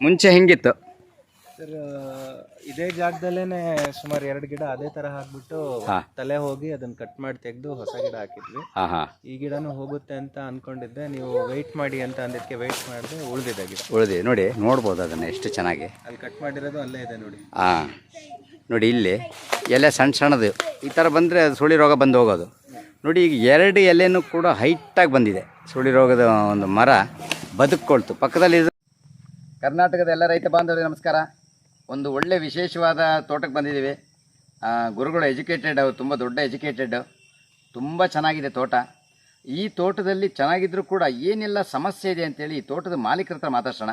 ಮುಂಚೆ ಹೆಂಗಿತ್ತು? ಸರ್ ಇದೇ ಜಾಗದಲ್ಲೇನೆ ಸುಮಾರು ಎರಡು ಗಿಡ ಅದೇ ತರ ಹಾಕ್ಬಿಟ್ಟು. ತಲೆ ಹೋಗಿ ಅದನ್ನ ಕಟ್ ಮಾಡಿ ತೆಗೆದು ಹೊಸ ಗಿಡ ಹಾಕಿದ್ವಿ. ಹಾ ಹಾ. ಈ ಗಿಡನೂ ಹೋಗುತ್ತೆ ಅಂತ ಅನ್ಕೊಂಡಿದ್ದೆ. ನೀವು ವೆಯ್ಟ್ ಮಾಡಿ ಅಂತ ಅಂದಿದ್ದಕ್ಕೆ ವೆಯ್ಟ್ ಮಾಡಿದೆ ಉಳಿದಿದೆ ಗಿಡ. ಉಳಿದಿ ನೋಡಿ ನೋಡ್ಬೋದು ಅದನ್ನು ಎಷ್ಟು ಚೆನ್ನಾಗಿ. ಅಲ್ಲಿ ಕಟ್ ಮಾಡಿರೋದು ಅಲ್ಲೇ ಇದೆ ನೋಡಿ. ಹಾಂ. ನೋಡಿ ಇಲ್ಲಿ ಎಲೆ ಸಣ್ಣ ಸಣ್ಣದು. ಈ ಥರ ಬಂದರೆ ಅದು ಸುಳಿ ರೋಗ ಬಂದು ಹೋಗೋದು. ನೋಡಿ ಈಗ ಎರಡು ಎಲೆನೂ ಕೂಡ ಹೈಟಾಗಿ ಬಂದಿದೆ. ಸುಳಿ ರೋಗದ ಒಂದು ಮರ ಬದುಕೊಳ್ತು ಪಕ್ಕದಲ್ಲಿ ಕರ್ನಾಟಕದ ಎಲ್ಲ ರೈತ ಬಾಂಧವರಿಗೆ ನಮಸ್ಕಾರ. ಒಂದು ಒಳ್ಳೆ ವಿಶೇಷವಾದ ತೋಟಕ್ಕೆ ಬಂದಿದ್ದೀವಿ. ಗುರುಗಳು ಎಜುಕೇಟೆಡ್ ಅವರು ತುಂಬ ದೊಡ್ಡ ಎಜುಕೇಟೆಡ್. ತುಂಬ ಚೆನ್ನಾಗಿದೆ ತೋಟ. ಈ ತೋಟದಲ್ಲಿ ಚೆನ್ನಾಗಿದ್ದರೂ ಕೂಡ ಏನೆಲ್ಲ ಸಮಸ್ಯೆ ಇದೆ ಅಂತೇಳಿ ಈ ತೋಟದ ಮಾಲೀಕರ ಹತ್ರ ಮಾತಾಡ್ಸೋಣ.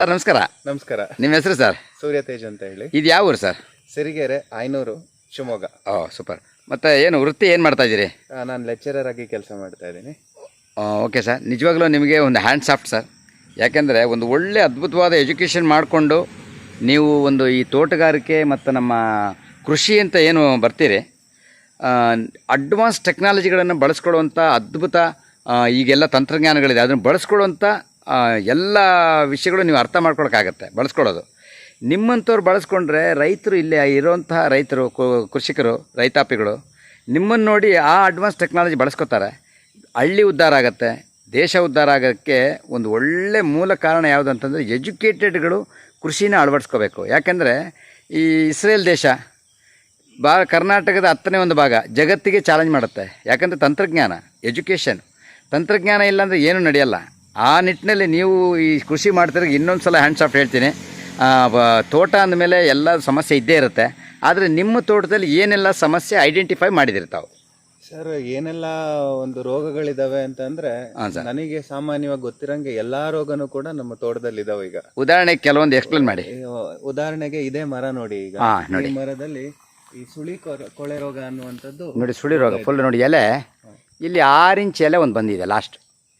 ಸರ್ ನಮಸ್ಕಾರ. ನಮಸ್ಕಾರ. ನಿಮ್ಮ ಹೆಸರು ಸರ್? ಸೂರ್ಯ ತೇಜ್ ಅಂತ ಹೇಳಿ. ಇದು ಯಾವ ಊರು ಸರ್? ಸಿರಿಗೆರೆ ಐನೂರು ಶಿವಮೊಗ್ಗ. ಓ ಸೂಪರ್. ಮತ್ತು ಏನು ವೃತ್ತಿ ಏನು ಮಾಡ್ತಾ ಇದ್ದೀರಿ? ನಾನು ಲೆಕ್ಚರರ್ ಆಗಿ ಕೆಲಸ ಮಾಡ್ತಾ ಇದ್ದೀನಿ. Okay sir. ನಿಜವಾಗ್ಲೂ ನಿಮಗೆ ಒಂದು ಹ್ಯಾಂಡ್ ಸಾಫ್ಟ್ ಸರ್. ಯಾಕೆಂದರೆ ಒಂದು ಒಳ್ಳೆ ಅದ್ಭುತವಾದ ಎಜುಕೇಷನ್ ಮಾಡಿಕೊಂಡು ನೀವು ಒಂದು ಈ ತೋಟಗಾರಿಕೆ ಮತ್ತು ನಮ್ಮ ಕೃಷಿ ಅಂತ ಏನು ಬರ್ತೀರಿ ಅಡ್ವಾನ್ಸ್ ಟೆಕ್ನಾಲಜಿಗಳನ್ನು ಬಳಸ್ಕೊಳ್ಳುವಂಥ ಅದ್ಭುತ ಈಗೆಲ್ಲ ತಂತ್ರಜ್ಞಾನಗಳಿದೆ. ಅದನ್ನು ಬಳಸ್ಕೊಳ್ಳುವಂಥ ಎಲ್ಲ ವಿಷಯಗಳು ನೀವು ಅರ್ಥ ಮಾಡ್ಕೊಳಕ್ಕಾಗತ್ತೆ, ಬಳಸ್ಕೊಳ್ಳೋದು. ನಿಮ್ಮಂಥವ್ರು ಬಳಸ್ಕೊಂಡ್ರೆ ರೈತರು ಇಲ್ಲಿ ಇರೋಂತಹ ರೈತರು ಕೃಷಿಕರು, ರೈತಾಪಿಗಳು, ನಿಮ್ಮನ್ನು ನೋಡಿ ಆ ಅಡ್ವಾನ್ಸ್ ಟೆಕ್ನಾಲಜಿ ಬಳಸ್ಕೊತಾರೆ. ಹಳ್ಳಿ ಉದ್ಧಾರ ಆಗುತ್ತೆ ದೇಶ ಉದ್ಧಾರ ಆಗೋಕ್ಕೆ ಒಂದು ಒಳ್ಳೆ ಮೂಲ ಕಾರಣ ಯಾವುದು ಅಂತಂದರೆ ಎಜುಕೇಟೆಡ್ಗಳು ಕೃಷಿನ ಅಳವಡಿಸ್ಕೋಬೇಕು. ಯಾಕೆಂದರೆ ಈ ಇಸ್ರೇಲ್ ದೇಶ ಬಾ ಕರ್ನಾಟಕದ ಹತ್ತನೇ ಒಂದು ಭಾಗ ಜಗತ್ತಿಗೆ ಚಾಲೆಂಜ್ ಮಾಡುತ್ತೆ. ಯಾಕಂದರೆ ತಂತ್ರಜ್ಞಾನ, ಎಜುಕೇಷನ್. ತಂತ್ರಜ್ಞಾನ ಇಲ್ಲಾಂದರೆ ಏನೂ ನಡೆಯಲ್ಲ. ಆ ನಿಟ್ಟಿನಲ್ಲಿ ನೀವು ಈ ಕೃಷಿ ಮಾಡ್ತಿರೋ ಇನ್ನೊಂದು ಸಲ ಹ್ಯಾಂಡ್ಸ್ ಆಫ್ ಹೇಳ್ತೀನಿ. ತೋಟ ಅಂದಮೇಲೆ ಎಲ್ಲ ಸಮಸ್ಯೆ ಇದ್ದೇ ಇರುತ್ತೆ. ಆದರೆ ನಿಮ್ಮ ತೋಟದಲ್ಲಿ ಏನೆಲ್ಲ ಸಮಸ್ಯೆ ಐಡೆಂಟಿಫೈ ಮಾಡಿದಿರಿ ತಾವು ಸರ್ ಏನೆಲ್ಲ ಒಂದು ರೋಗಗಳಿದಾವೆ ಅಂತಂದ್ರೆ ಹಾಂ ಸರ್. ನನಗೆ ಸಾಮಾನ್ಯವಾಗಿ ಗೊತ್ತಿರಂಗೆ ಎಲ್ಲಾ ರೋಗನೂ ಕೂಡ ನಮ್ಮ ತೋಟದಲ್ಲಿ ಇದಾವೆ ಈಗ. ಉದಾಹರಣೆ ಕೆಲವೊಂದು ಎಕ್ಸ್ಪ್ಲೇನ್ ಮಾಡಿ. ಈ, ಉದಾಹರಣೆಗೆ ಇದೇ ಮರ ನೋಡಿ ಈಗ. ಹಾ, ಈ ಮರದಲ್ಲಿ ಈ ಸುಳಿ ಕೊರ- ಕೊಳೆ ರೋಗ ಅನ್ನುವಂಥದ್ದು ನೋಡಿ ಸುಳಿ ರೋಗ ಫುಲ್ ನೋಡಿ ಎಲೆ. ಇಲ್ಲಿ ಆರು ಇಂಚ್ ಎಲೆ ಒಂದು ಬಂದಿದೆ ಲಾಸ್ಟ್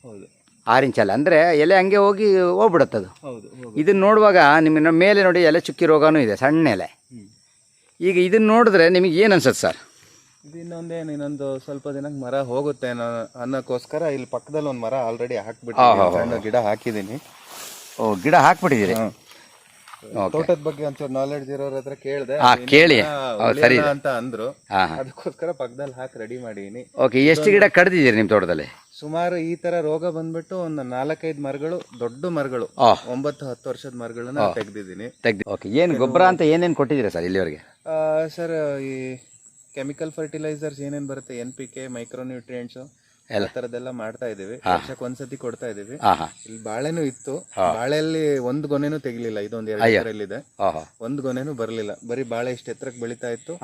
ಹೌದು. ಆರು ಇಂಚ್ ಎಲೆ. ಅಂದರೆ ಎಲೆ ಹಂಗೆ ಹೋಗಿ ಹೋಗ್ಬಿಡುತ್ತೆ ಅದು. ಹೌದು ಹೌದು ಇದನ್ನ ನೋಡುವಾಗ ನಿಮ್ಮ ಮೇಲೆ ನೋಡಿ ಎಲೆ ಚುಕ್ಕಿ ರೋಗನೂ ಇದೆ ಸಣ್ಣ ಎಲೆ. ಹ್ಮ್. ಈಗ ಇದನ್ನ ನೋಡಿದ್ರೆ ನಿಮಗೆ ಏನು ಅನ್ಸುತ್ತೆ ಸರ್? ಇದು ಇನ್ನೊಂದೇನು ಇನ್ನೊಂದು ಸ್ವಲ್ಪ ದಿನಕ್ಕೆ ಮರ ಹೋಗುತ್ತೆ ಅನ್ನೋ ಅನ್ನೋಕ್ಕೋಸ್ಕರ ಇಲ್ಲಿ ಪಕ್ಕದಲ್ಲಿ ಒಂದು ಮರ ಆಲ್ರೆಡಿ ಹಾಕ್ಬಿಟ್ಟು ಸಣ್ಣ ಗಿಡ ಹಾಕಿದ್ದೀನಿ. ಓ ಗಿಡ ಹಾಕ್ಬಿಟ್ಟಿದ್ದೀರಿ? ತೋಟದ ಬಗ್ಗೆ ಒಂಚೂರು ನಾಲೆಡ್ಜ್ ಇರೋರ ಹತ್ರ ಕೇಳಿದೆ. ಕೇಳಿ. ಸರಿ. ಅಂತ ಅಂದ್ರು. ಅದಕ್ಕೋಸ್ಕರ ಪಕ್ಕದಲ್ಲಿ ಹಾಕಿ ರೆಡಿ ಮಾಡೀನಿ. ಓಕೆ ಎಷ್ಟು ಗಿಡ ಕಡ್ದಿದ್ದೀರಿ ನಿಮ್ಮ ತೋಟದಲ್ಲಿ? ಸುಮಾರು ಈ ತರ ರೋಗ ಬಂದ್ಬಿಟ್ಟು ಒಂದು ನಾಲ್ಕೈದು ಮರಗಳು ದೊಡ್ಡ ಮರಗಳು. ಒಂಬತ್ತು ಹತ್ತು ವರ್ಷದ ಮರಗಳನ್ನ ತೆಗ್ದಿದ್ದೀನಿ. ತೆಗ್ದು ಓಕೆ ಏನು ಗೊಬ್ಬರ ಅಂತ ಏನೇನ್ ಕೊಟ್ಟಿದ್ದೀರಾ ಸರ್ ಇಲ್ಲಿವರೆಗೆ? ಸರ್ ಈ ಕೆಮಿಕಲ್ ಫರ್ಟಿಲೈಸರ್ಸ್ ಏನೇನ್ ಬರುತ್ತೆ? N P K micro nutrients ಎಲ್ಲ. ತರದೆಲ್ಲ ಮಾಡ್ತಾ ಇದೀವಿ ವರ್ಷಕ್ಕೆ ಒಂದ್ಸತಿ ಕೊಡ್ತಾ ಇದೀವಿ ಇಲ್ಲಿ ಬಾಳೆನೂ ಇತ್ತು. ಬಾಳೆಯಲ್ಲಿ ಒಂದ್ ಗೊನೆನೂ ತೆಗಿಲಿಲ್ಲ. ಇದೊಂದ್ ಎರಡು ಹಾಂ ಒಂದ್ ಗೊನೆನೂ ಬರಲಿಲ್ಲ. ಬರೀ ಬಾಳೆ ಇಷ್ಟು ಎತ್ತರಕ್ಕೆ ಬೆಳಿತಾ ಇತ್ತು.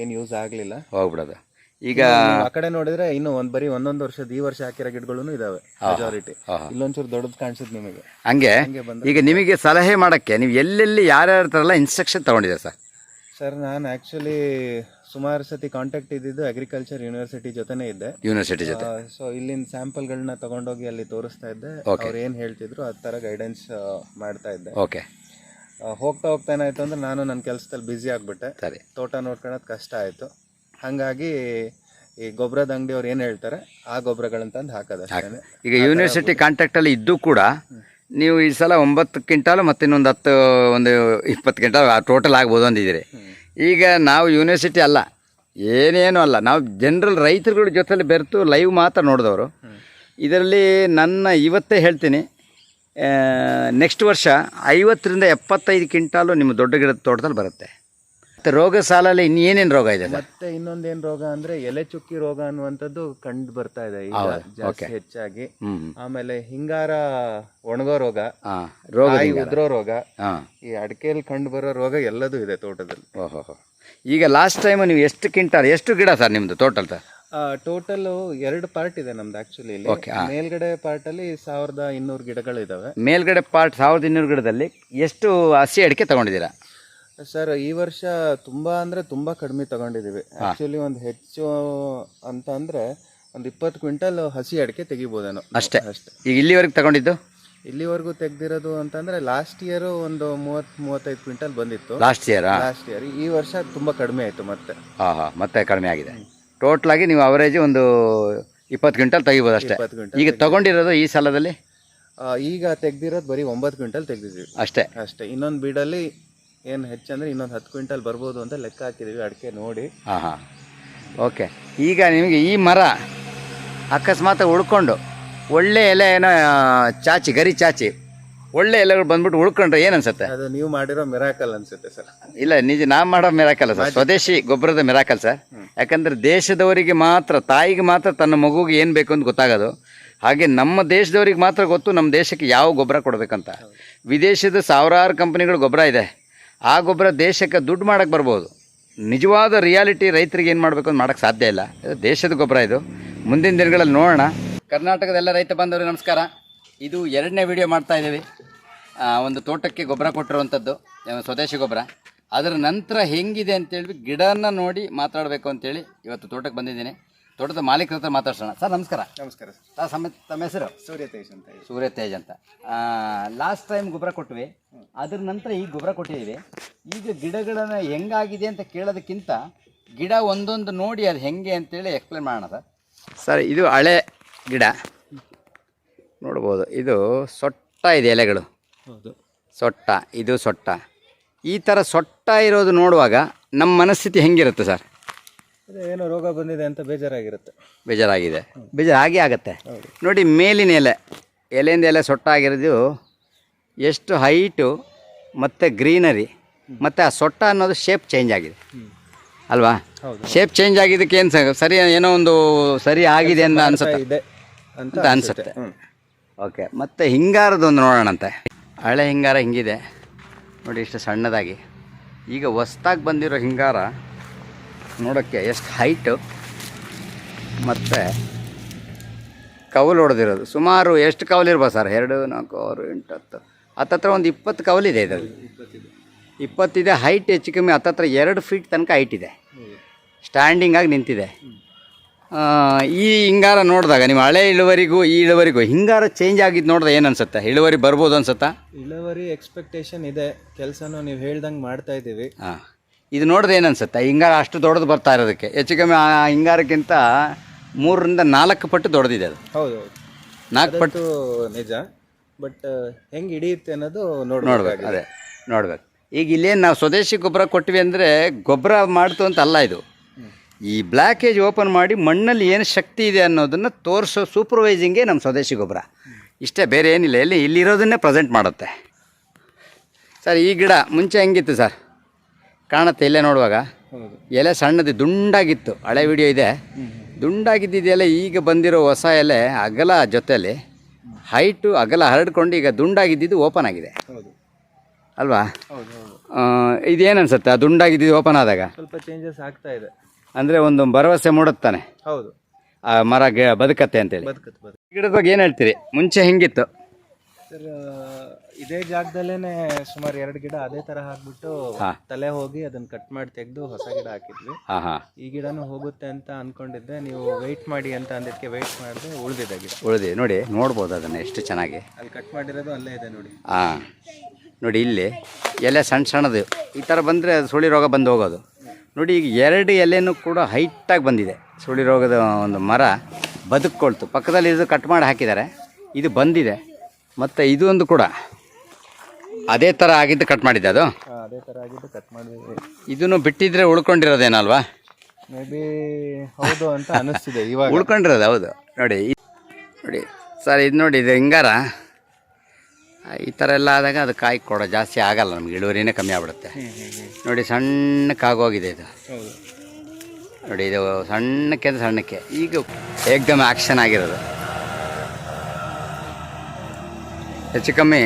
ಏನ್ ಯೂಸ್ ಆಗ್ಲಿಲ್ಲ. ಹೋಗ್ಬಿಡೋದು. ಈಗ ಆ ಕಡೆ ನೋಡಿದ್ರೆ ಇನ್ನು ಒಂದ್ ಬರೀ ಒಂದೊಂದು ವರ್ಷದ ಈ ವರ್ಷ ಹಾಕಿರೋ ಗಿಡಗಳು ಇದಾವೆ. ಮೆಜಾರಿಟಿ ಇಲ್ಲೊಂಚೂರು ದೊಡ್ಡದ್ ಕಾಣಿಸುತ್ತೆ ನಿಮಗೆ. ಹಂಗೆ ಈಗ ನಿಮಗೆ ಸಲಹೆ ಮಾಡಕ್ಕೆ ನೀವು ಎಲ್ಲೆಲ್ಲಿ ಯಾರ್ಯಾರ ಎಲ್ಲ ಇನ್ಸ್ಟ್ರಕ್ಷನ್ ತಗೊಂಡಿದ್ದೀರಾ ಸರ್? ಸರ್ ನಾನು ಆಕ್ಚುಲಿ ಸುಮಾರು ಸತಿ ಕಾಂಟ್ಯಾಕ್ಟ್ ಇದ್ದಿದ್ದು ಅಗ್ರಿಕಲ್ಚರ್ ಯೂನಿವರ್ಸಿಟಿ ಜೊತೆನೇ ಇದ್ದೆ. ಯೂನಿವರ್ಸಿಟಿ ಜೊತೆ. ಸೊ ಇಲ್ಲಿನ ಸ್ಯಾಂಪಲ್ ಗಳನ್ನ ತಗೊಂಡೋಗಿ ಅಲ್ಲಿ ತೋರಿಸ್ತಾ ಇದ್ದೆ. ಅವ್ರು ಏನ್ ಹೇಳ್ತಿದ್ರು ಆ ತರ ಗೈಡೆನ್ಸ್ ಮಾಡ್ತಾ ಇದ್ದೆ. ಓಕೆ ಹೋಗ್ತಾ ಹೋಗ್ತಾ ಏನಾಯ್ತು ಅಂದ್ರೆ ನಾನು ನನ್ನ ಕೆಲಸದಲ್ಲಿ ಬ್ಯುಸಿ ಆಗ್ಬಿಟ್ಟೆ. ಸರಿ. ತೋಟ ನೋಡ್ಕೊಳೋದು ಕಷ್ಟ ಆಯ್ತು. ಹಂಗಾಗಿ ಈ ಗೊಬ್ಬರದ ಅಂಗಡಿಯವ್ರು ಏನ್ ಹೇಳ್ತಾರೆ ಆ ಗೊಬ್ಬರಗಳನ್ನ ತಂದು ಹಾಕೋದಷ್ಟೇ ಈಗ ಯೂನಿವರ್ಸಿಟಿ ಕಾಂಟ್ಯಾಕ್ಟಲ್ಲಿ ಇದ್ದು ಕೂಡ ನೀವು ಈ ಸಲ ಒಂಬತ್ತು ಕ್ವಿಂಟಾಲು ಮತ್ತು ಇನ್ನೊಂದು ಹತ್ತು ಒಂದು ಇಪ್ಪತ್ತು ಕ್ವಿಂಟಾಲ್ ಟೋಟಲ್ ಆಗ್ಬೋದು ಅಂದಿದ್ದೀರಿ. ಈಗ ನಾವು ಯೂನಿವರ್ಸಿಟಿ ಅಲ್ಲ, ಏನೇನು ಅಲ್ಲ. ನಾವು ಜನರಲ್ ರೈತರುಗಳ ಜೊತೆಲಿ ಬೆರೆತು ಲೈವ್ ಮಾತ್ರ ನೋಡಿದವರು. ಇದರಲ್ಲಿ ನನ್ನ ಇವತ್ತೇ ಹೇಳ್ತೀನಿ ನೆಕ್ಸ್ಟ್ ವರ್ಷ ಐವತ್ತರಿಂದ ಎಪ್ಪತ್ತೈದು ಕ್ವಿಂಟಾಲು ನಿಮ್ಮ ದೊಡ್ಡ ಗಿಡದ ತೋಟದಲ್ಲಿ ಬರುತ್ತೆ. ಮತ್ತು ರೋಗ ಸಾಲಲ್ಲಿ ಇನ್ನೇನೇನು ರೋಗ ಇದೆ ಸರ್? ಮತ್ತೆ ಇನ್ನೊಂದೇನ್ ರೋಗ ಅಂದ್ರೆ ಎಲೆ ಚುಕ್ಕಿ ರೋಗ ಅನ್ನುವಂಥದ್ದು ಕಂಡು ಬರ್ತಾ ಇದೆ. ಈಗ ಜಾಸ್ತಿ ಹೆಚ್ಚಾಗಿ. ಆಮೇಲೆ ಹಿಂಗಾರ ಒಣಗೋ ರೋಗ ಹಾಂ ರೋಗ ಕಾಯಿ ಉದ್ರೋ ರೋಗ ಹಾಂ. ಈ ಅಡಕೆಯಲ್ಲಿ ಕಂಡು ಬರೋ ರೋಗ ಎಲ್ಲದೂ ಇದೆ ತೋಟದಲ್ಲಿ. ಓಹೋ ಈಗ ಲಾಸ್ಟ್ ಟೈಮ್ ನೀವು ಎಷ್ಟು ಕ್ವಿಂಟಾಲ್ ಎಷ್ಟು ಗಿಡ ಸರ್ ನಿಮ್ಮದು ಟೋಟಲ್ ಸರ್? ಟೋಟಲ್ ಎರಡು ಪಾರ್ಟ್ ಇದೆ ನಮ್ದು ಆಕ್ಚುಲಿ ಇಲ್ಲಿ. ಮೇಲ್ಗಡೆ ಪಾರ್ಟ್ ಅಲ್ಲಿ ಸಾವಿರದ ಇನ್ನೂರು ಗಿಡಗಳು ಇದಾವೆ ಮೇಲ್ಗಡೆ ಪಾರ್ಟ್ ಸಾವಿರದ ಇನ್ನೂರು ಗಿಡದಲ್ಲಿ ಎಷ್ಟು ಹಸಿ ಅಡಿಕೆ ತಗೊಂಡಿದ್ದೀರಾ? ಸರ್ ಈ ವರ್ಷ ತುಂಬಾ ಅಂದ್ರೆ ತುಂಬಾ ಕಡಿಮೆ ತಗೊಂಡಿದೀವಿ ಆಕ್ಚುಲಿ ಒಂದು ಹೆಚ್ಚು ಅಂತ ಅಂದ್ರೆ ಒಂದು ಇಪ್ಪತ್ತು ಕ್ವಿಂಟಲ್ ಹಸಿ ಅಡಿಕೆ ತೆಗಿಬೋದೇನೋ ಅಷ್ಟೇ. ಅಷ್ಟೇ. ಈಗ ಇಲ್ಲಿವರೆಗೆ ತಗೊಂಡಿದ್ದು? ಇಲ್ಲಿವರೆಗೂ ತೆಗ್ದಿರೋದು ಅಂತಂದ್ರೆ ಲಾಸ್ಟ್ ಇಯರ್ ಒಂದು ಮೂವತ್ ಮೂವತ್ತೈದು ಕ್ವಿಂಟಲ್ ಬಂದಿತ್ತು. ಲಾಸ್ಟ್ ಇಯರ್ ಲಾಸ್ಟ್ ಇಯರ್ ಈ ವರ್ಷ ತುಂಬಾ ಕಡಿಮೆ ಆಯ್ತು ಮತ್ತೆ. ಆಹಾ ಹಾಂ ಮತ್ತೆ ಕಡಿಮೆ ಆಗಿದೆ. ಟೋಟಲ್ ಆಗಿ ನೀವು ಅವರೇಜ್ ಒಂದು ಇಪ್ಪತ್ತು ಕ್ವಿಂಟಲ್ ತೆಗಿಬೋದು ಅಷ್ಟೇ. ಇಪ್ಪತ್ತು ಕ್ವಿಂಟಲ್ ಈಗ ತಗೊಂಡಿರೋದು ಈ ಸಲದಲ್ಲಿ? ಆ, ಈಗ ತೆಗ್ದಿರೋದು ಬರೀ ಒಂಬತ್ತು ಕ್ವಿಂಟಲ್ ತೆಗ್ದಿದ್ದೀವಿ. ಅಷ್ಟೇ. ಅಷ್ಟೇ. ಇನ್ನೊಂದು ಬೀಡಲ್ಲಿ ಏನು ಹೆಚ್ಚಂದ್ರೆ ಇನ್ನೊಂದು ಹತ್ತು ಕ್ವಿಂಟಲ್ ಬರ್ಬೋದು ಅಂತ ಲೆಕ್ಕ ಹಾಕಿದೀವಿ ಅಡಿಕೆ ನೋಡಿ. ಹಾಂ ಹಾಂ. ಓಕೆ ಈಗ ನಿಮಗೆ ಈ ಮರ ಅಕಸ್ಮಾತ್ ಉಳ್ಕೊಂಡು ಒಳ್ಳೆ ಎಲೆ ಏನೋ ಚಾಚಿ ಗರಿ ಚಾಚಿ ಒಳ್ಳೆ ಎಲೆಗಳು ಬಂದ್ಬಿಟ್ಟು ಉಳ್ಕೊಂಡ್ರೆ ಏನು ಅನ್ಸುತ್ತೆ? ಅದು ನೀವು ಮಾಡಿರೋ ಮಿರಾಕಲ್ ಅನ್ಸುತ್ತೆ ಸರ್. ಇಲ್ಲ ನಿಜ ನಾ ಮಾಡೋ ಮಿರಾಕಲ್ ಸರ್. ಸ್ವದೇಶಿ ಗೊಬ್ಬರದ ಮಿರಾಕಲ್ ಸರ್. ಯಾಕಂದ್ರೆ ದೇಶದವರಿಗೆ ಮಾತ್ರ ತಾಯಿಗೆ ಮಾತ್ರ ತನ್ನ ಮಗುಗೆ ಏನು ಬೇಕು ಅಂತ ಗೊತ್ತಾಗೋದು. ಹಾಗೆ ನಮ್ಮ ದೇಶದವರಿಗೆ ಮಾತ್ರ ಗೊತ್ತು ನಮ್ಮ ದೇಶಕ್ಕೆ ಯಾವ ಗೊಬ್ಬರ ಕೊಡಬೇಕಂತ. ವಿದೇಶದ ಸಾವಿರಾರು ಕಂಪನಿಗಳು ಗೊಬ್ಬರ ಇದೆ. ಆ ಗೊಬ್ಬರ ದೇಶಕ್ಕೆ ದುಡ್ಡು ಮಾಡಕ್ಕೆ ಬರ್ಬೋದು. ನಿಜವಾದ ರಿಯಾಲಿಟಿ ರೈತರಿಗೆ ಏನು ಮಾಡಬೇಕು ಅಂತ ಮಾಡೋಕ್ಕೆ ಸಾಧ್ಯ ಇಲ್ಲ. ಇದು ದೇಶದ ಗೊಬ್ಬರ ಇದು. ಮುಂದಿನ ದಿನಗಳಲ್ಲಿ ನೋಡೋಣ. ಕರ್ನಾಟಕದ ಎಲ್ಲ ರೈತ ಬಾಂಧವರು ನಮಸ್ಕಾರ. ಇದು ಎರಡನೇ ವಿಡಿಯೋ ಮಾಡ್ತಾ ಇದ್ದೀವಿ. ಒಂದು ತೋಟಕ್ಕೆ ಗೊಬ್ಬರ ಕೊಟ್ಟಿರುವಂಥದ್ದು ಸ್ವದೇಶಿ ಗೊಬ್ಬರ. ಅದರ ನಂತರ ಹೆಂಗಿದೆ ಅಂತೇಳಿ ಗಿಡನ ನೋಡಿ ಮಾತಾಡಬೇಕು ಅಂತೇಳಿ ಇವತ್ತು ತೋಟಕ್ಕೆ ಬಂದಿದ್ದೀನಿ. ತೋಟದ ಮಾಲೀಕರ ಹತ್ರ ಮಾತಾಡ್ಸೋಣ. ಸರ್ ನಮಸ್ಕಾರ. ನಮಸ್ಕಾರ ಸರ್. ಸರ್ ಸಮ ತಮ್ಮ ಹೆಸರು? ಸೂರ್ಯ ತೇಜ್ ಅಂತ ಹೇಳಿ. ಸೂರ್ಯ ತೇಜ್ ಅಂತ. ಲಾಸ್ಟ್ ಟೈಮ್ ಗೊಬ್ಬರ ಕೊಟ್ವಿ. ಅದ್ರ ನಂತರ ಈಗ ಗೊಬ್ಬರ ಕೊಟ್ಟಿದ್ದೀವಿ ಈಗ ಗಿಡಗಳನ್ನು ಹೆಂಗಾಗಿದೆ ಅಂತ ಕೇಳೋದಕ್ಕಿಂತ ಗಿಡ ಒಂದೊಂದು ನೋಡಿ ಅದು ಹೆಂಗೆ ಅಂತೇಳಿ ಎಕ್ಸ್ಪ್ಲೇನ್ ಮಾಡೋಣ ಸರ್. ಸರ್ ಇದು ಹಳೆ ಗಿಡ. ನೋಡ್ಬೋದು ಇದು ಸೊಟ್ಟ ಇದೆ ಎಲೆಗಳು. ಹೌದು. ಸೊಟ್ಟ ಇದು ಸೊಟ್ಟ. ಈ ಥರ ಸೊಟ್ಟ ಇರೋದು ನೋಡುವಾಗ ನಮ್ಮ ಮನಸ್ಥಿತಿ ಹೆಂಗಿರುತ್ತೆ ಸರ್? ಅದೇ ಏನೋ ರೋಗ ಬಂದಿದೆ ಅಂತ ಬೇಜಾರಾಗಿರುತ್ತೆ. ಬೇಜಾರಾಗಿದೆ. ಬೇಜಾರು ಹಾಗೆ ಆಗುತ್ತೆ. ನೋಡಿ ಮೇಲಿನ ಎಲೆ ಎಲೆಯಿಂದ ಎಲೆ ಸೊಟ್ಟಾಗಿರೋದು ಎಷ್ಟು ಹೈಟು ಮತ್ತು ಗ್ರೀನರಿ ಮತ್ತು ಆ ಸೊಟ್ಟ ಅನ್ನೋದು ಶೇಪ್ ಚೇಂಜ್ ಆಗಿದೆ. ಅಲ್ವಾ? ಶೇಪ್ ಚೇಂಜ್ ಆಗಿದ್ದಕ್ಕೆ ಏನು ಸರಿ ಏನೋ ಒಂದು ಸರಿ ಆಗಿದೆ ಅಂತ ಅನ್ಸುತ್ತೆ. ಇದೆ ಅಂತ ಅನಿಸುತ್ತೆ. ಅನ್ಸುತ್ತೆ. ಓಕೆ ಮತ್ತು ಹಿಂಗಾರದೊಂದು ನೋಡೋಣಂತೆ. ಹಳೆ ಹಿಂಗಾರ ಹಿಂಗಿದೆ. ನೋಡಿ ಇಷ್ಟು ಸಣ್ಣದಾಗಿ. ಈಗ ಹೊಸ್ದಾಗಿ ಬಂದಿರೋ ಹಿಂಗಾರ ನೋಡೋಕ್ಕೆ ಎಷ್ಟು ಹೈಟು ಮತ್ತು ಕವಲು ಹೊಡೆದಿರೋದು. ಸುಮಾರು ಎಷ್ಟು ಕವಲು ಇರ್ಬೋದು ಸರ್? ಎರಡು ನಾಲ್ಕು ಆರು ಎಂಟು ಹತ್ತು. ಹತ್ತತ್ರ ಒಂದು ಇಪ್ಪತ್ತು ಕವಲಿದೆ ಇದರಲ್ಲಿ. ಇಪ್ಪತ್ತಿದೆ. ಹೈಟ್ ಹೆಚ್ಚು ಕಮ್ಮಿ ಹತ್ತತ್ರ ಎರಡು ಫೀಟ್ ತನಕ ಹೈಟ್ ಇದೆ. ಸ್ಟ್ಯಾಂಡಿಂಗ್ ಆಗಿ ನಿಂತಿದೆ. ಈ ಹಿಂಗಾರ ನೋಡಿದಾಗ ನೀವು ಹಳೆ ಇಳುವರಿಗೂ ಈ ಇಳುವರಿಗೂ ಹಿಂಗಾರ ಚೇಂಜ್ ಆಗಿದ್ದು ನೋಡಿದ್ರೆ ಏನು ಅನ್ಸುತ್ತೆ? ಇಳುವರಿ ಬರ್ಬೋದು ಅನ್ಸುತ್ತಾ? ಇಳುವರಿ ಎಕ್ಸ್ಪೆಕ್ಟೇಷನ್ ಇದೆ. ಕೆಲಸನೂ ನೀವು ಹೇಳ್ದಂಗೆ ಮಾಡ್ತಾ ಇದ್ದೀವಿ. ಹಾಂ ಇದು ನೋಡಿದ್ರೆ ಏನು ಅನ್ಸುತ್ತೆ ಹಿಂಗಾರ ಅಷ್ಟು ದೊಡ್ಡದು ಬರ್ತಾ ಇರೋದಕ್ಕೆ. ಹೆಚ್ಚು ಕಮ್ಮಿ ಆ ಹಿಂಗಾರಕ್ಕಿಂತ ಮೂರರಿಂದ ನಾಲ್ಕು ಪಟ್ಟು ದೊಡ್ಡದಿದೆ ಅದು. ಹೌದು ಹೌದು. ನಾಲ್ಕು ಪಟ್ಟು ನಿಜ. ಬಟ್ ಹೆಂಗೆ ಹಿಡಿಯುತ್ತೆ ಅನ್ನೋದು ನೋಡಿ ನೋಡ್ಬೇಕು ಅದೇ ನೋಡ್ಬೇಕು. ಈಗ ಇಲ್ಲೇನು ನಾವು ಸ್ವದೇಶಿ ಗೊಬ್ಬರ ಕೊಟ್ವಿ ಅಂದರೆ ಗೊಬ್ಬರ ಮಾಡ್ತು ಅಂತ ಅಲ್ಲ ಇದು. ಈ ಬ್ಲ್ಯಾಕೇಜ್ ಓಪನ್ ಮಾಡಿ ಮಣ್ಣಲ್ಲಿ ಏನು ಶಕ್ತಿ ಇದೆ ಅನ್ನೋದನ್ನು ತೋರಿಸೋ ಸೂಪರ್ವೈಸಿಂಗೇ ನಮ್ಮ ಸ್ವದೇಶಿ ಗೊಬ್ಬರ. ಇಷ್ಟೇ ಬೇರೆ ಏನಿಲ್ಲ. ಎಲ್ಲಿ ಇಲ್ಲಿರೋದನ್ನೇ ಪ್ರೆಸೆಂಟ್ ಮಾಡುತ್ತೆ. ಸರ್ ಈ ಗಿಡ ಮುಂಚೆ ಹೆಂಗಿತ್ತು ಸರ್? ಕಾಣುತ್ತೆ ಇಲ್ಲೇ ನೋಡುವಾಗ. ಎಲೆ ಸಣ್ಣದು ದುಂಡಾಗಿತ್ತು. ಹಳೆ ವಿಡಿಯೋ ಇದೆ. ದುಂಡಾಗಿದ್ದಿದೆಯಲ್ಲ ಈಗ ಬಂದಿರೋ ಹೊಸ ಎಲೆ ಅಗಲ ಜೊತೆಯಲ್ಲಿ ಹೈಟು ಅಗಲ ಹರಡ್ಕೊಂಡು ಈಗ ದುಂಡಾಗಿದ್ದಿದ್ದು ಓಪನ್ ಆಗಿದೆ. ಹೌದು. ಅಲ್ವಾ? ಇದೇನು ಅನ್ಸುತ್ತೆ ಆ ದುಂಡಾಗಿದ್ದು ಓಪನ್ ಆದಾಗ? ಸ್ವಲ್ಪ ಚೇಂಜಸ್ ಆಗ್ತಾ ಇದೆ. ಅಂದರೆ ಒಂದು ಭರವಸೆ ಮೂಡುತ್ತಾನೆ? ಹೌದು. ಆ ಮರ ಬದುಕತ್ತೆ ಅಂತೇಳಿ. ಗಿಡದ ಬಗ್ಗೆ ಏನು ಹೇಳ್ತೀರಿ? ಮುಂಚೆ ಹೆಂಗಿತ್ತು? ಸರ್ ಇದೇ ಜಾಗದಲ್ಲೇನೆ ಸುಮಾರು ಎರಡು ಗಿಡ ಅದೇ ತರ ಹಾಕ್ಬಿಟ್ಟು ಹಾ. ತಲೆ ಹೋಗಿ ಅದನ್ನ ಕಟ್ ಮಾಡಿ ತೆಗೆದು ಹೊಸ ಗಿಡ ಹಾಕಿದ್ವಿ. ಹಾಂ ಹಾಂ. ಈ ಗಿಡನೂ ಹೋಗುತ್ತೆ ಅಂತ ಅನ್ಕೊಂಡಿದ್ದೆ. ನೀವು ವೆಯ್ಟ್ ಮಾಡಿ ಅಂತ ಅಂದಿದ್ದಕ್ಕೆ ವೆಯ್ಟ್ ಮಾಡಿದೆ ಉಳಿದಿದೆ ಗಿಡ. ಉಳಿದಿ ನೋಡಿ ನೋಡ್ಬೋದು ಅದನ್ನು ಎಷ್ಟು ಚೆನ್ನಾಗಿ. ಅಲ್ಲಿ ಕಟ್ ಮಾಡಿರೋದು ಅಲ್ಲೇ ಇದೆ ನೋಡಿ. ಹಾಂ. ನೋಡಿ ಇಲ್ಲಿ ಎಲೆ ಸಣ್ಣ ಸಣ್ಣದು. ಈ ಥರ ಬಂದರೆ ಅದು ಸುಳಿ ರೋಗ ಬಂದು ಹೋಗೋದು. ನೋಡಿ ಈಗ ಎರಡು ಎಲೆನೂ ಕೂಡ ಹೈಟಾಗಿ ಬಂದಿದೆ. ಸುಳಿ ರೋಗದ ಒಂದು ಮರ ಬದುಕೊಳ್ತು ಪಕ್ಕದಲ್ಲಿ ಇದು ಕಟ್ ಮಾಡಿ ಹಾಕಿದ್ದಾರೆ. ಇದು ಬಂದಿದೆ. ಮತ್ತು ಇದು ಒಂದು ಕೂಡ. ಅದೇ ಥರ ಆಗಿದ್ದು ಕಟ್ ಮಾಡಿದ್ದೆ ಅದು? ಅದೇ ತರ ಆಗಿದ್ದು ಕಟ್ ಮಾಡಿದ್ವಿ. ಇದನ್ನು ಬಿಟ್ಟಿದ್ರೆ ಉಳ್ಕೊಂಡಿರೋದೇನಲ್ವಾ? ಮೇ ಬಿ ಹೌದು ಅಂತ ಅನಿಸ್ತಿದೆ ಇವಾಗ. ಉಳ್ಕೊಂಡಿರೋದು ಹೌದು. ನೋಡಿ ನೋಡಿ ಸರ್ ಇದು ನೋಡಿ ಇದು ಹಿಂಗಾರ. ಈ ಥರ ಎಲ್ಲ ಆದಾಗ ಅದು ಕಾಯಿ ಕೊಡೋ ಜಾಸ್ತಿ ಆಗಲ್ಲ ನಮ್ಗೆ ಇಳುವರಿನೇ ಕಮ್ಮಿ ಆಗ್ಬಿಡುತ್ತೆ. ನೋಡಿ ಸಣ್ಣ ಕಾಗೋಗಿದೆ ನೋಡಿ ಸಣ್ಣಕ್ಕಾಗೋಗಿದೆ ಇದು. ಹೌದು. ನೋಡಿ ಇದು ಸಣ್ಣಕ್ಕೆ ಅದು ಸಣ್ಣಕ್ಕೆ. ಈಗ ಏಕ್ದಮ್ ಆ್ಯಕ್ಷನ್ ಆಗಿರೋದು. ಹೆಚ್ಚು ಕಮ್ಮಿ.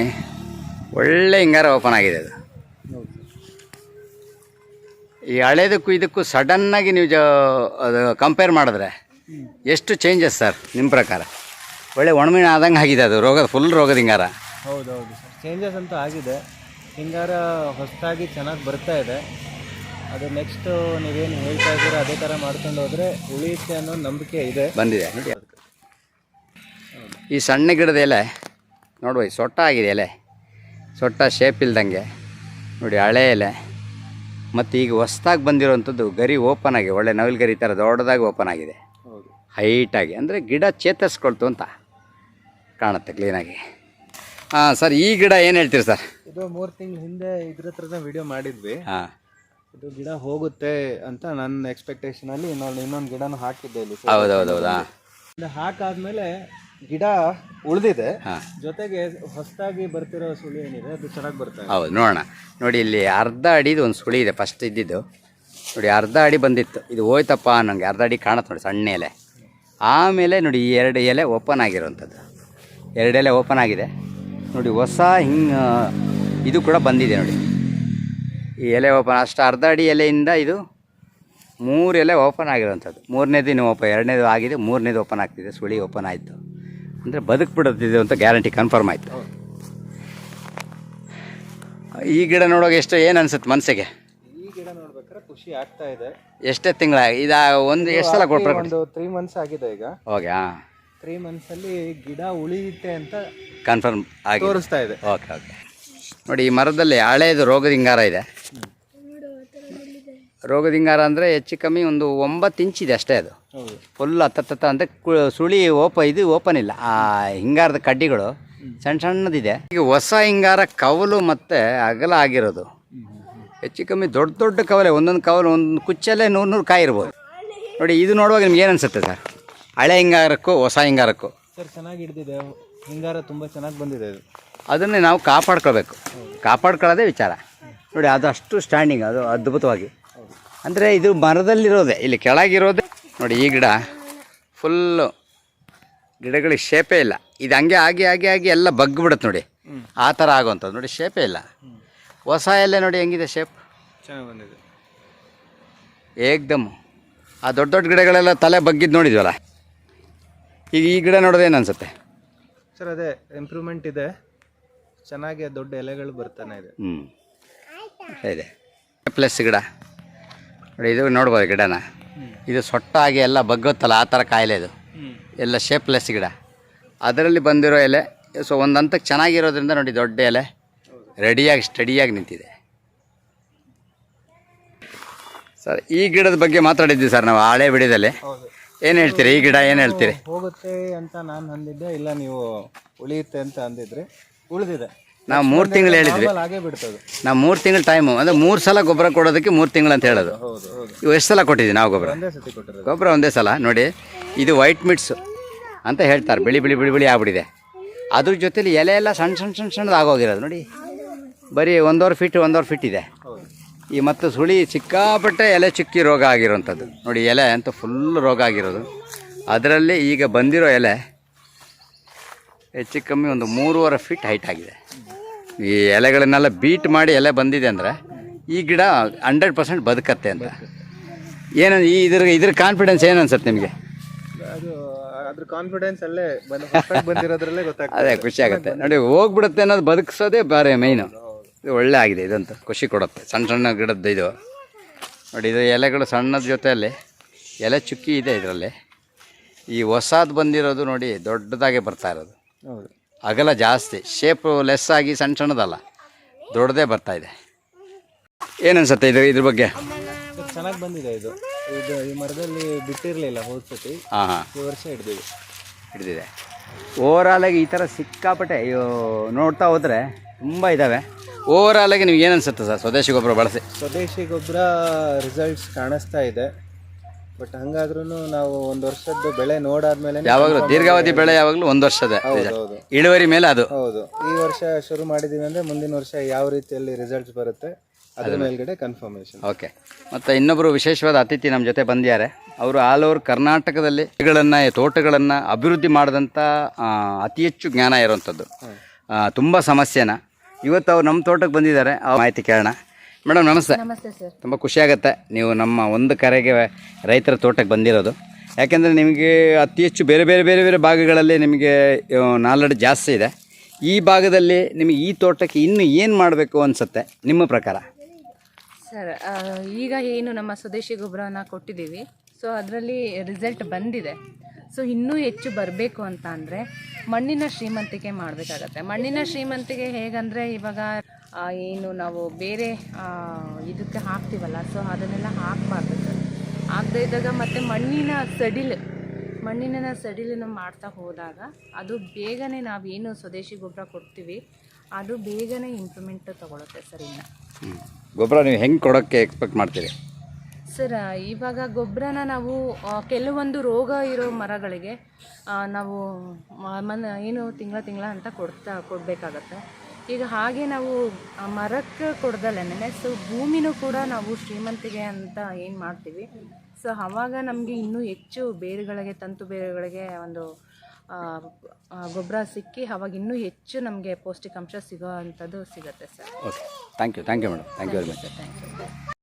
ಒಳ್ಳೆ ಹಿಂಗಾರ ಓಪನ್ ಆಗಿದೆ ಅದು. ಈ ಹಳೇದಕ್ಕೂ ಇದಕ್ಕೂ ಸಡನ್ನಾಗಿ ನೀವು ಜ ಅದು ಕಂಪೇರ್ ಮಾಡಿದ್ರೆ ಎಷ್ಟು ಚೇಂಜಸ್ ಸರ್ ನಿಮ್ಮ ಪ್ರಕಾರ? ಒಳ್ಳೆ ಒಣಮೀನು ಆದಂಗೆ ಆಗಿದೆ ಅದು ರೋಗದ ಫುಲ್ ರೋಗದ ಹಿಂಗಾರ. ಹೌದು ಹೌದು ಸರ್ ಚೇಂಜಸ್ ಅಂತೂ ಆಗಿದೆ. ಹಿಂಗಾರ ಹೊಸದಾಗಿ ಚೆನ್ನಾಗಿ ಬರ್ತಾ ಇದೆ. ಅದು ನೆಕ್ಸ್ಟ್ ನೀವೇನು ಹೇಳ್ತಾ ಇದ್ದೀರಾ ಅದೇ ಥರ ಮಾಡ್ಕೊಂಡು ಹೋದರೆ ಉಳಿಯುತ್ತೆ ಅನ್ನೋ ನಂಬಿಕೆ ಇದೆ. ಬಂದಿದೆ. ಈ ಸಣ್ಣ ಗಿಡದ ಎಲೆ ನೋಡುವ ಈ ಸೊಟ್ಟ ಆಗಿದೆ ಎಲೆ. ಸೊಟ್ಟ ಶೇಪ್ ಇಲ್ದಂಗೆ. ನೋಡಿ ಹಳೆ ಎಲೆ. ಮತ್ತು ಈಗ ಹೊಸ್ದಾಗಿ ಬಂದಿರೋವಂಥದ್ದು ಗರಿ ಓಪನ್ ಆಗಿ ಒಳ್ಳೆ ನವಿಲು ಗರಿ ಥರ ದೊಡ್ಡದಾಗಿ ಓಪನ್ ಆಗಿದೆ. ಹೌದು. ಹೈಟಾಗಿ ಅಂದರೆ ಗಿಡ ಚೇತರಿಸ್ಕೊಳ್ತು ಅಂತ ಕಾಣುತ್ತೆ ಕ್ಲೀನಾಗಿ ಹಾಂ ಸರ್ ಈ ಗಿಡ ಏನು ಹೇಳ್ತೀರಿ ಸರ್? ಇದು ಮೂರು ತಿಂಗಳ ಹಿಂದೆ ಇದ್ರ ಹತ್ರನೇ ವಿಡಿಯೋ ಮಾಡಿದ್ವಿ. ಹಾಂ. ಇದು ಗಿಡ ಹೋಗುತ್ತೆ ಅಂತ ನನ್ನ ಎಕ್ಸ್ಪೆಕ್ಟೇಷನಲ್ಲಿ ಇನ್ನೊಂದು ಇನ್ನೊಂದು ಗಿಡನೂ ಹಾಕಿದ್ದೆ ಇಲ್ಲಿ. ಹೌದು ಹೌದು ಹೌದಾ ಇದು ಹಾಕಾದ್ಮೇಲೆ ಗಿಡ ಉಳಿದಿದೆ. ಜೊತೆಗೆ ಹೊಸದಾಗಿ ಬರ್ತಿರೋ ಸುಳಿ ಏನಿದೆ ಅದು ಚೆನ್ನಾಗಿ ಬರ್ತಾ ಇದೆ. ಹೌದು ನೋಡೋಣ. ನೋಡಿ ಇಲ್ಲಿ ಅರ್ಧ ಅಡಿದು ಒಂದು ಸುಳಿ ಇದೆ ಫಸ್ಟ್ ಇದ್ದಿದ್ದು. ನೋಡಿ ಅರ್ಧ ಅಡಿ ಬಂದಿತ್ತು. ಇದು ಹೋಯ್ತಪ್ಪ ನನಗೆ ಅರ್ಧ ಅಡಿ ಕಾಣುತ್ತೆ ನೋಡಿ ಸಣ್ಣ ಎಲೆ. ಆಮೇಲೆ ನೋಡಿ ಈ ಎರಡು ಎಲೆ ಓಪನ್ ಆಗಿರೋವಂಥದ್ದು. ಎರಡು ಎಲೆ ಓಪನ್ ಆಗಿದೆ. ನೋಡಿ ಹೊಸ ಹಿಂಗೆ ಇದು ಕೂಡ ಬಂದಿದೆ ನೋಡಿ. ಈ ಎಲೆ ಓಪನ್ ಅಷ್ಟು ಅರ್ಧ ಅಡಿ ಎಲೆಯಿಂದ ಇದು ಮೂರು ಎಲೆ ಓಪನ್ ಆಗಿರೋವಂಥದ್ದು. ಮೂರನೇದು ಇನ್ನು ಓಪನ್ ಎರಡನೇದು ಆಗಿದೆ ಮೂರನೇದು ಓಪನ್ ಆಗ್ತಿದೆ ಸುಳಿ ಓಪನ್ ಆಯಿತು. ಅಂದರೆ ಬದುಕ್ಬಿಡುತ್ತಿದೆ ಅಂತ ಗ್ಯಾರಂಟಿ ಕನ್ಫರ್ಮ್ ಆಯಿತು. ಈ ಗಿಡ ನೋಡೋಕೆ ಎಷ್ಟು ಏನು ಅನ್ಸುತ್ತೆ ಮನಸ್ಸಿಗೆ ಈ ಗಿಡ ನೋಡ್ಬೇಕಾದ್ರೆ ಖುಷಿ ಆಗ್ತಾ ಇದೆ. ಎಷ್ಟೇ ತಿಂಗಳ ಇದು ಒಂದು ಎಷ್ಟು ಸಲ ಕೊಟ್ಟರೆ ಒಂದು ತ್ರೀ ಮಂತ್ಸ್ ಆಗಿದೆ ಈಗ. ಓಕೆ ಹಾಂ. ತ್ರೀ ಮಂತ್ಸ್ ಅಲ್ಲಿ ಗಿಡ ಉಳಿಯುತ್ತೆ ಅಂತ ಕನ್ಫರ್ಮ್ ಆಗಿ ತೋರಿಸ್ತಾ ಇದೆ. Okay okay. ನೋಡಿ ಈ ಮರದಲ್ಲಿ ಹಳೇದು ರೋಗದಿಂಗಾರ ಇದೆ. ರೋಗದಿಂಗಾರ ಅಂದರೆ ಹೆಚ್ಚು ಕಮ್ಮಿ ಒಂದು ಒಂಬತ್ತು ಇಂಚಿದೆ ಅಷ್ಟೇ ಅದು. ಫುಲ್ ಹತ್ತತ್ತ ಅಂತ ಸುಳಿ ಓಪ ಇದು ಓಪನ್ ಇಲ್ಲ. ಆ ಹಿಂಗಾರದ ಕಡ್ಡಿಗಳು ಸಣ್ಣ ಸಣ್ಣದಿದೆ. ಈಗ ಹೊಸ ಹಿಂಗಾರ ಕವಲು ಮತ್ತು ಅಗಲ ಆಗಿರೋದು. ಹೆಚ್ಚು ಕಮ್ಮಿ ದೊಡ್ಡ ದೊಡ್ಡ ಕವಲೆ ಒಂದೊಂದು ಕವಲು ಒಂದೊಂದು ಕುಚ್ಚಲ್ಲೇ ನೂರು ನೂರು ಕಾಯಿ ಇರ್ಬೋದು. ನೋಡಿ ಇದು ನೋಡುವಾಗ ನಿಮ್ಗೆ ಏನು ಅನಿಸುತ್ತೆ ಸರ್? ಹಳೆ ಹಿಂಗಾರಕ್ಕೂ ಹೊಸ ಹಿಂಗಾರಕ್ಕೂ. ಸರ್ ಚೆನ್ನಾಗಿ ಹಿಡಿದಿದೆ. ಹಿಂಗಾರ ತುಂಬಾ ಚೆನ್ನಾಗಿ ಬಂದಿದೆ ಇದು ಅದನ್ನೇ ನಾವು ಕಾಪಾಡ್ಕೊಳ್ಬೇಕು. ಕಾಪಾಡ್ಕೊಳ್ಳೋದೇ ವಿಚಾರ. ನೋಡಿ ಅದು ಅಷ್ಟು ಸ್ಟ್ಯಾಂಡಿಂಗ್ ಅದು ಅದ್ಭುತವಾಗಿ. ಅಂದರೆ ಇದು ಮರದಲ್ಲಿರೋದೆ ಇಲ್ಲಿ ಕೆಳಗಿರೋದೆ. ನೋಡಿ ಈ ಗಿಡ ಫುಲ್ಲು ಗಿಡಗಳಿಗೆ ಶೇಪೇ ಇಲ್ಲ. ಇದು ಹಂಗೆ ಆಗಿ ಆಗಿ ಆಗಿ ಎಲ್ಲ ಬಗ್ಬಿಡುತ್ತೆ ನೋಡಿ. ಆ ಥರ ಆಗುವಂಥದ್ದು ನೋಡಿ ಶೇಪೇ ಇಲ್ಲ. ಹೊಸ ಎಲೆ ನೋಡಿ ಹೆಂಗಿದೆ ಶೇಪ್? ಚೆನ್ನಾಗಿ ಬಂದಿದೆ. ಏಕ್ದಮ್. ಆ ದೊಡ್ಡ ದೊಡ್ಡ ಗಿಡಗಳೆಲ್ಲ ತಲೆ ಬಗ್ಗಿದ್ದು ನೋಡಿದ್ವಲ್ಲ? ಈಗ ಈ ಗಿಡ ನೋಡೋದೇನು ಅನ್ಸುತ್ತೆ? ಸರ್ ಅದೇ ಇಂಪ್ರೂವ್ಮೆಂಟ್ ಇದೆ. ಚೆನ್ನಾಗಿ ದೊಡ್ಡ ಎಲೆಗಳು ಬರ್ತಾನೆ ಇದೆ. ಹ್ಞೂ ಇದೆ. ಪ್ಲಸ್ ಗಿಡ. ನೋಡಿ ಇದು ನೋಡ್ಬೋದು ಗಿಡನ. ಇದು ಸೊಟ್ಟಾಗಿ ಎಲ್ಲ ಬಗ್ಗುತ್ತಲ್ಲ ಆ ಥರ ಕಾಯಿಲೆ ಇದು. ಎಲ್ಲ ಶೇಪ್ಲೆಸ್ ಗಿಡ. ಅದರಲ್ಲಿ ಬಂದಿರೋ ಎಲೆ ಸೊ ಒಂದು ಹಂತಕ್ಕೆ ಚೆನ್ನಾಗಿರೋದ್ರಿಂದ ನೋಡಿ ದೊಡ್ಡ ಎಲೆ ರೆಡಿಯಾಗಿ ಸ್ಟಡಿಯಾಗಿ ನಿಂತಿದೆ. ಸರ್ ಈ ಗಿಡದ ಬಗ್ಗೆ ಮಾತಾಡಿದ್ವಿ ಸರ್ ನಾವು ಹಳೆ ಬಿಡಿದಲ್ಲಿ ಏನು ಹೇಳ್ತೀರಿ? ಈ ಗಿಡ ಏನು ಹೇಳ್ತೀರಿ? ಹೋಗುತ್ತೆ ಅಂತ ನಾನು ಅಂದಿದ್ದೆ ಇಲ್ಲ ನೀವು ಉಳಿಯುತ್ತೆ ಅಂತ ಅಂದಿದ್ರಿ. ಉಳಿದಿದೆ. ನಾವು ಮೂರು ತಿಂಗಳು ಹೇಳಿದ್ವಿ. ಬಿಡ್ತದೆ. ನಾವು ಮೂರು ತಿಂಗಳು ಟೈಮು ಅಂದರೆ ಮೂರು ಸಲ ಗೊಬ್ಬರ ಕೊಡೋದಕ್ಕೆ ಮೂರು ತಿಂಗಳು ಅಂತ ಹೇಳೋದು. ಹೌದು ಹೌದು ಇವು ಎಷ್ಟು ಸಲ ಕೊಟ್ಟಿದ್ವಿ ನಾವು ಗೊಬ್ಬರ? ಒಂದೇ ಸತಿ ಕೊಟ್ಟಿರೋದು. ಗೊಬ್ಬರ ಒಂದೇ ಸಲ ನೋಡಿ. ಇದು ವೈಟ್ ಮಿಟ್ಸು ಅಂತ ಹೇಳ್ತಾರೆ. ಬಿಳಿ ಬಿಳಿ ಬಿಳಿ ಬಿಳಿ ಆಗ್ಬಿಟ್ಟಿದೆ. ಅದ್ರ ಜೊತೆಲಿ ಎಲೆ ಎಲ್ಲ ಸಣ್ಣ ಸಣ್ಣ ಸಣ್ಣ ಸಣ್ಣದು ಆಗೋಗಿರೋದು ನೋಡಿ. ಬರೀ ಒಂದೂವರೆ ಫೀಟ್ ಒಂದೂವರೆ ಫೀಟ್ ಇದೆ. ಈ ಮತ್ತು ಸುಳಿ ಸಿಕ್ಕಾಪಟ್ಟೆ ಎಲೆ ಚಿಕ್ಕಿ ರೋಗ ಆಗಿರೋವಂಥದ್ದು. ನೋಡಿ ಎಲೆ ಅಂತ ಫುಲ್ ರೋಗ ಆಗಿರೋದು. ಅದರಲ್ಲಿ ಈಗ ಬಂದಿರೋ ಎಲೆ ಹೆಚ್ಚು ಕಮ್ಮಿ ಒಂದು ಮೂರುವರೆ ಫೀಟ್ ಹೈಟ್ ಆಗಿದೆ. ಈ ಎಲೆಗಳನ್ನೆಲ್ಲ ಬೀಟ್ ಮಾಡಿ ಎಲೆ ಬಂದಿದೆ ಅಂದರೆ ಈ ಗಿಡ ಹಂಡ್ರೆಡ್ ಪರ್ಸೆಂಟ್ ಬದುಕತ್ತೆ ಅಂತ. ಏನು ಈ ಇದ್ರ ಇದ್ರ ಕಾನ್ಫಿಡೆನ್ಸ್ ಏನು ಅನ್ಸುತ್ತೆ ನಿಮಗೆ? ಅದು ಅದ್ರ ಕಾನ್ಫಿಡೆನ್ಸ್ ಅಲ್ಲೇ ಬಂದ್ ಬಂದಿರೋದ್ರಲ್ಲೇ ಗೊತ್ತಾಗ್ತದೆ. ಅದೇ ಖುಷಿ ಆಗುತ್ತೆ. ನೋಡಿ ಹೋಗ್ಬಿಡುತ್ತೆ ಅನ್ನೋದು ಬದುಕಿಸೋದೇ ಬೇರೆ ಮೈನು ಇದು ಒಳ್ಳೆ ಆಗಿದೆ ಇದಂತ ಖುಷಿ ಕೊಡುತ್ತೆ. ಸಣ್ಣ ಸಣ್ಣ ಗಿಡದ್ದು ಇದು. ನೋಡಿ ಇದು ಎಲೆಗಳು ಸಣ್ಣದ ಜೊತೆಯಲ್ಲಿ ಎಲೆ ಚುಕ್ಕಿ ಇದೆ ಇದರಲ್ಲಿ. ಈ ಹೊಸದು ಬಂದಿರೋದು ನೋಡಿ ದೊಡ್ಡದಾಗೆ ಬರ್ತಾ ಇರೋದು. ಹೌದು. ಅಗಲ ಜಾಸ್ತಿ ಶೇಪು ಲೆಸ್ ಆಗಿ ಸಣ್ಣ ಸಣ್ಣದಲ್ಲ ದೊಡ್ಡದೇ ಬರ್ತಾ ಇದೆ. ಏನನ್ಸುತ್ತೆ ಇದು ಇದ್ರ ಬಗ್ಗೆ? ಚೆನ್ನಾಗಿ ಬಂದಿದೆ ಇದು. ಇದು ಈ ಮರದಲ್ಲಿ ಬಿಟ್ಟಿರಲಿಲ್ಲ ಹೋದ ಸತಿ. ಹಾಂ ಹಾಂ. ಈ ವರ್ಷ ಹಿಡ್ದಿದೆ. ಹಿಡಿದಿದೆ. ಓವರಾಲಾಗಿ ಈ ಥರ ಸಿಕ್ಕಾಪಟ್ಟೆ ಅಯ್ಯೋ ನೋಡ್ತಾ ಹೋದರೆ ತುಂಬ ಇದ್ದಾವೆ ಆಗಿ ನೀವು ಏನು ಅನ್ಸುತ್ತೆ ಸರ್ ಸ್ವದೇಶಿ ಗೊಬ್ಬರ ಬಳಸಿ? ಸ್ವದೇಶಿ ಗೊಬ್ಬರ ರಿಸಲ್ಟ್ಸ್ ಕಾಣಿಸ್ತಾ ಇದೆ. ಬಟ್ ಹಂಗಾದ್ರೂ ನಾವು ಒಂದು ವರ್ಷದ ಬೆಳೆ ನೋಡಾದ್ಮೇಲೆ ಯಾವಾಗಲೂ ದೀರ್ಘಾವಧಿ ಬೆಳೆ ಯಾವಾಗಲೂ ಒಂದು ವರ್ಷದ. ನಿಜ. ಹೌದು. ಇಳುವರಿ ಮೇಲೆ ಅದು. ಹೌದು. ಈ ವರ್ಷ ಶುರು ಮಾಡಿದೀವಿ ಅಂದ್ರೆ ಮುಂದಿನ ವರ್ಷ ಯಾವ ರೀತಿಯಲ್ಲಿ ರಿಸಲ್ಟ್ಸ್ ಬರುತ್ತೆ ಅದ್ರ ಮೇಲ್ಗಡೆ ಕನ್ಫರ್ಮೇಶನ್ ಓಕೆ ಮತ್ತು ಇನ್ನೊಬ್ಬರು ವಿಶೇಷವಾದ ಅತಿಥಿ ನಮ್ಮ ಜೊತೆ ಬಂದಿದ್ದಾರೆ. ಅವರು ಆಲ್ ಓವರ್ ಕರ್ನಾಟಕದಲ್ಲಿ ಗಿಡಗಳನ್ನು ತೋಟಗಳನ್ನು ಅಭಿವೃದ್ಧಿ ಮಾಡಿದಂಥ ಅತಿ ಹೆಚ್ಚು ಜ್ಞಾನ ಇರುವಂತದ್ದು. ತುಂಬ ಸಮಸ್ಯೆನ. ಇವತ್ತು ಅವ್ರು ನಮ್ಮ ತೋಟಕ್ಕೆ ಬಂದಿದ್ದಾರೆ. ಅವ್ರ ಮಾಹಿತಿ ಕೇಳೋಣ. ಮೇಡಮ್ ನಮಸ್ತೆ. ನಮಸ್ತೆ ಸರ್. ತುಂಬ ಖುಷಿಯಾಗುತ್ತೆ ನೀವು ನಮ್ಮ ಒಂದು ಕರೆಗೆ ರೈತರ ತೋಟಕ್ಕೆ ಬಂದಿರೋದು. ಯಾಕೆಂದರೆ ನಿಮಗೆ ಅತಿ ಹೆಚ್ಚು ಬೇರೆ ಬೇರೆ ಬೇರೆ ಬೇರೆ ಭಾಗಗಳಲ್ಲಿ ನಿಮಗೆ ನಾಲೆಡ್ ಜಾಸ್ತಿ ಇದೆ. ಈ ಭಾಗದಲ್ಲಿ ನಿಮಗೆ ಈ ತೋಟಕ್ಕೆ ಇನ್ನು ಏನು ಮಾಡಬೇಕು ಅನಿಸುತ್ತೆ? ನಿಮ್ಮ ಪ್ರಕಾರ? ಸರ್ ಈಗ ಏನು ನಮ್ಮ ಸ್ವದೇಶಿ ಗೊಬ್ಬರನ ಕೊಟ್ಟಿದ್ದೀವಿ. ಸೊ ಅದರಲ್ಲಿ ರಿಸಲ್ಟ್ ಬಂದಿದೆ. ಸೊ ಇನ್ನೂ ಹೆಚ್ಚು ಬರಬೇಕು ಅಂತ ಅಂದರೆ ಮಣ್ಣಿನ ಶ್ರೀಮಂತಿಕೆ ಮಾಡಬೇಕಾಗತ್ತೆ. ಮಣ್ಣಿನ ಶ್ರೀಮಂತಿಕೆ ಹೇಗಂದರೆ ಇವಾಗ ಏನು ನಾವು ಬೇರೆ ಇದಕ್ಕೆ ಹಾಕ್ತೀವಲ್ಲ ಸೊ ಅದನ್ನೆಲ್ಲ ಹಾಕಬಾರ್ದು. ಸರ್ ಆಗದೇ ಇದ್ದಾಗ ಮತ್ತು ಮಣ್ಣಿನ ಸಡಿಲು ಮಣ್ಣಿನ ಸಡಿಲನ್ನು ಮಾಡ್ತಾ ಹೋದಾಗ ಅದು ಬೇಗನೆ ನಾವೇನು ಸ್ವದೇಶಿ ಗೊಬ್ಬರ ಕೊಡ್ತೀವಿ ಅದು ಬೇಗನೆ ಇಂಪ್ರೂವ್ಮೆಂಟ್ ತಗೊಳುತ್ತೆ ಸರ್ ಇನ್ನು. ಗೊಬ್ಬರ ನೀವು ಹೆಂಗೆ ಕೊಡೋಕ್ಕೆ ಎಕ್ಸ್ಪೆಕ್ಟ್ ಮಾಡ್ತೀರಿ? ಸರ್ ಇವಾಗ ಗೊಬ್ಬರನ ನಾವು ಕೆಲವೊಂದು ರೋಗ ಇರೋ ಮರಗಳಿಗೆ ನಾವು ಮನ ಏನು ತಿಂಗಳ ತಿಂಗಳ ಅಂತ ಕೊಡ್ತಾ ಕೊಡಬೇಕಾಗತ್ತೆ. ಈಗ ಹಾಗೆ ನಾವು ಮರಕ್ಕೆ ಕೊಡ್ದಲ್ಲೇ ಸೊ ಭೂಮಿನೂ ಕೂಡ ನಾವು ಶ್ರೀಮಂತಿಗೆ ಅಂತ ಏನು ಮಾಡ್ತೀವಿ. ಸೊ ಆವಾಗ ನಮಗೆ ಇನ್ನೂ ಹೆಚ್ಚು ಬೇರುಗಳಿಗೆ ತಂತು ಬೇರುಗಳಿಗೆ ಒಂದು ಗೊಬ್ಬರ ಸಿಕ್ಕಿ ಅವಾಗ ಇನ್ನೂ ಹೆಚ್ಚು ನಮಗೆ ಪೌಷ್ಟಿಕಾಂಶ ಸಿಗೋ ಅಂಥದ್ದು ಸಿಗುತ್ತೆ sir. Okay thank you thank you madam thank you very much thank you